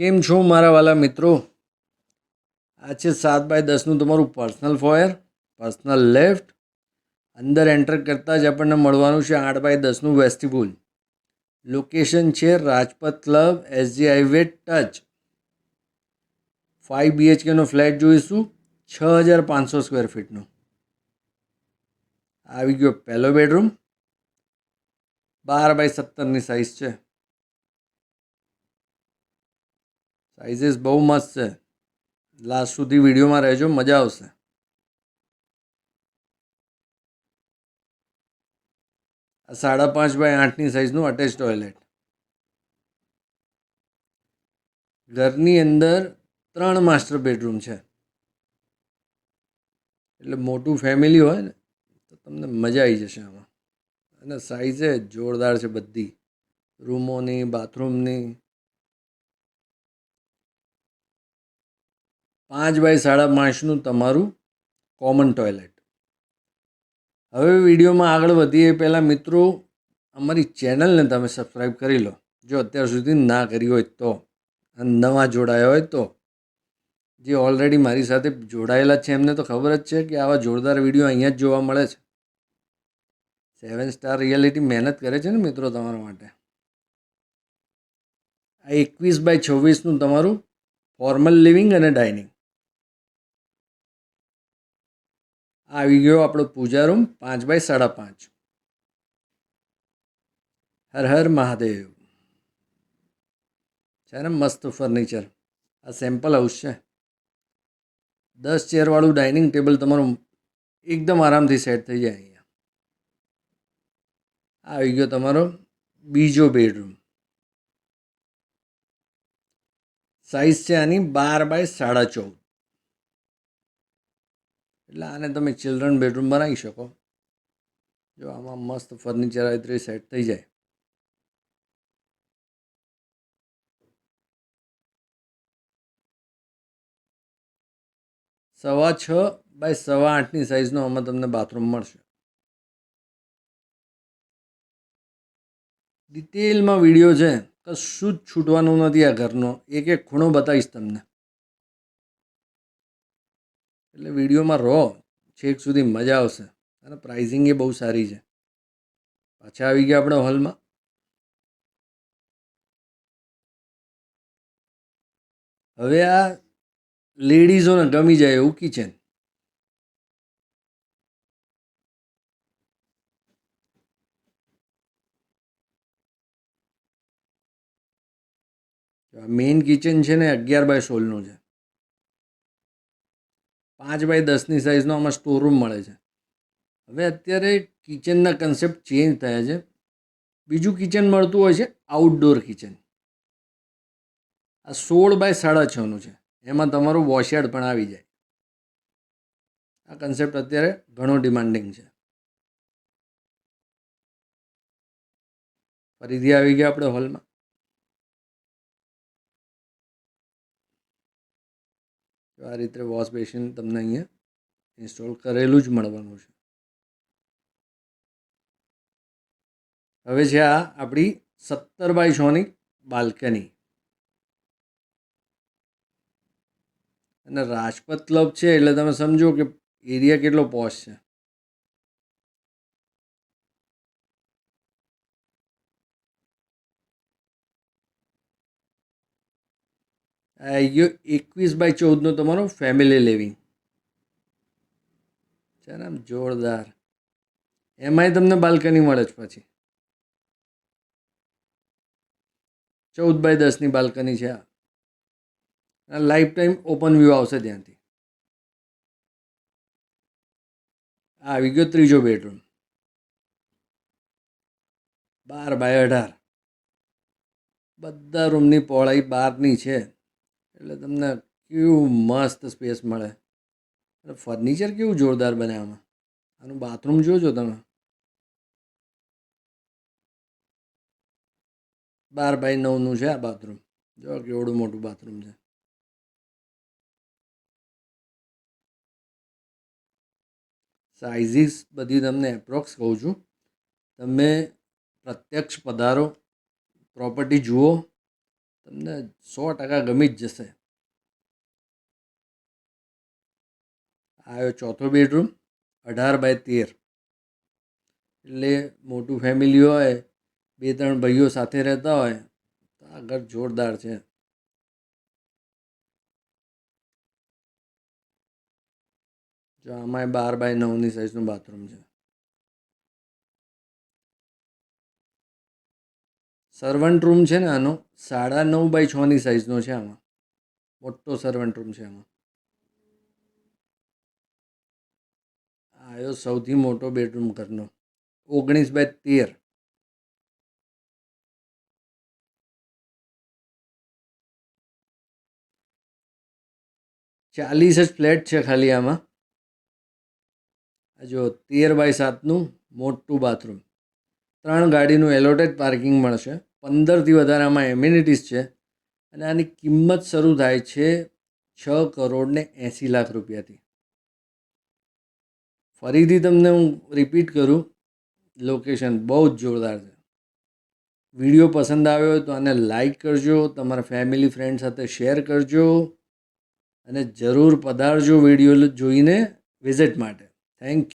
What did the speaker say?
કેમ છો મારા વાલા મિત્રો? આ છે સાત બાય દસનું તમારું પર્સનલ ફોયર પર્સનલ લેફ્ટ અંદર એન્ટર કરતાં જ આપણને મળવાનું છે આઠ બાય દસનું વેસ્ટિબ્યુલ લોકેશન છે Rajpath club SG highway touch five બીએચકેનો flat જોઈશું, છ હજાર પાંચસો સ્ક્વેર ફીટનો આવી ગયો પહેલો બેડરૂમ બાર બાય સત્તરની સાઇઝ છે. સાઇઝીસ બહુ મસ્ત છે. લાસ્ટ સુધી વિડીયોમાં રહેજો, મજા આવશે. આ સાડા પાંચ બાય આઠની સાઇઝનું અટેચ ટોયલેટ ઘરની અંદર ત્રણ માસ્ટર બેડરૂમ છે. એટલે મોટું ફેમિલી હોય ને, તો તમને મજા આવી જશે આમાં. અને સાઇઝે જોરદાર છે બધી. રૂમોની બાથરૂમની પાંચ બાય સાડા પાંચનું તમારું કોમન ટોયલેટ હવે વિડીયોમાં આગળ વધીએ. પહેલાં મિત્રો, અમારી ચેનલને તમે સબસ્ક્રાઈબ કરી લો. જો અત્યાર સુધી ના કરી હોય તો, અને નવા જોડાયા હોય તો, જે ઓલરેડી મારી સાથે જોડાયેલા છે, એમને તો ખબર જ છે કે આવા જોરદાર વીડિયો અહીંયા જ જોવા મળે છે. સેવન સ્ટાર રિયાલિટી મહેનત કરે છે ને મિત્રો તમારા માટે. આ એકવીસ બાય છવ્વીસનું તમારું ફોર્મલ લિવિંગ અને ડાઇનિંગ આવી ગયો આપણો પૂજા રૂમ પાંચ બાય સાડા પાંચ. હર હર મહાદેવ. છે ને મસ્ત ફર્નિચર આ સેમ્પલ હાઉસ છે. દસ ચેરવાળું ડાઇનિંગ ટેબલ તમારું એકદમ આરામથી સેટ થઈ જાય અહીંયા. આવી ગયો તમારો બીજો બેડરૂમ સાઈઝ છે આની બાર બાય સાડા ચૌદ. એટલે આને તમે ચિલ્ડ્રન બેડરૂમ બનાવી શકો. જો આમાં મસ્ત ફર્નિચર આવી સેટ થઈ જાય. સવા છ બાય સવા આઠની સાઇઝનો આમાં તમને બાથરૂમ મળશે. ડિટેલમાં વીડિયો છે. કશું જ છૂટવાનું નથી આ ઘરનો. એક એક ખૂણો બતાવીશ તમને. એટલે વિડીયોમાં રહો. છેક સુધી મજા આવશે. અને પ્રાઇઝિંગ એ બહુ સારી છે. પાછા આવી ગયા આપણે હોલમાં હવે આ લેડીઝોને ગમી જાય એવું કિચન મેઇન કિચન છે ને અગિયાર બાય સોળનું છે. પાંચ બાય દસની સાઇઝનો આમાં સ્ટોર રૂમ મળે છે. હવે અત્યારે કિચનના કન્સેપ્ટ ચેન્જ થયા છે. બીજું કિચન મળતું હોય છે આઉટડોર કિચન આ સોળ બાય સાડા છનું છે. એમાં તમારું વોશયાર્ડ પણ આવી જાય. આ કન્સેપ્ટ અત્યારે ઘણો ડિમાન્ડિંગ છે. ફરીથી આવી ગયા આપણે હોલમાં તો આ રીતે વોશ બેસિન તમને અહીંયા ઇન્સ્ટોલ કરેલું જ મળવાનું છે. હવે છે આ આપણી સત્તર બાય છની બાલ્કની. અને રાજપથ ક્લબ છે એટલે તમે સમજો કે એરિયા કેટલો પોશ છે. એકવીસ બાય ચૌદનો તમારો ફેમિલી લિવિંગ છે ને જોરદાર. એમાંય તમને બાલ્કની મળે છે પછી. ચૌદ બાય દસની બાલ્કની છે આ. લાઈફ ટાઈમ ઓપન વ્યૂ આવશે ત્યાંથી. આ આવી ગયો ત્રીજો બેડરૂમ બાર બાય અઢાર. બધા રૂમની પહોળાઈ બારની છે. એટલે તમને કેવું મસ્ત સ્પેસ મળે. અને ફર્નિચર કેવું જોરદાર બને આમાં? આનું બાથરૂમ જોજો તમે. બાર બાય નવનું છે આ બાથરૂમ જો કેવડું મોટું બાથરૂમ છે. સાઇઝિસ બધી તમને એપ્રોક્સ કહું છું. તમે પ્રત્યક્ષ પધારો પ્રોપર્ટી જુઓ તમને સો ટકા ગમી જ જશે. આવ્યો ચોથો બેડરૂમ, અઢાર બાય તેર. એટલે મોટું ફેમિલી હોય, બે ત્રણ ભાઈઓ સાથે રહેતા હોય, તો આ ઘર જોરદાર છે. જો આમાં બાર બાય નવની સાઈઝનું બાથરૂમ છે. સર્વન્ટ રૂમ છે ને આનો? સાડા નવ બાય છની સાઈઝનો છે આમાં. મોટો સર્વન્ટ રૂમ છે આમાં. આવ્યો સૌથી મોટો બેડરૂમ ઘરનો. ઓગણીસ બાય તેર. ચાલીસ જ ફ્લેટ છે ખાલી આમાં. જો તેર બાય સાતનું મોટું બાથરૂમ ત્રણ ગાડીનું એલોટેડ પાર્કિંગ મળશે. પંદરથી વધારે આમાં એમ્યુનિટીઝ છે. અને આની કિંમત શરૂ થાય છે છ કરોડ ને એંસી લાખ રૂપિયાથી. ફરીથી તમને હું રિપીટ કરું લોકેશન બહુ જ જોરદાર છે. વીડિયો પસંદ આવ્યો હોય તો આને લાઈક કરજો, તમારા ફેમિલી ફ્રેન્ડ સાથે શેર કરજો અને જરૂર પધારજો વીડિયો જોઈને વિઝિટ માટે. થેન્ક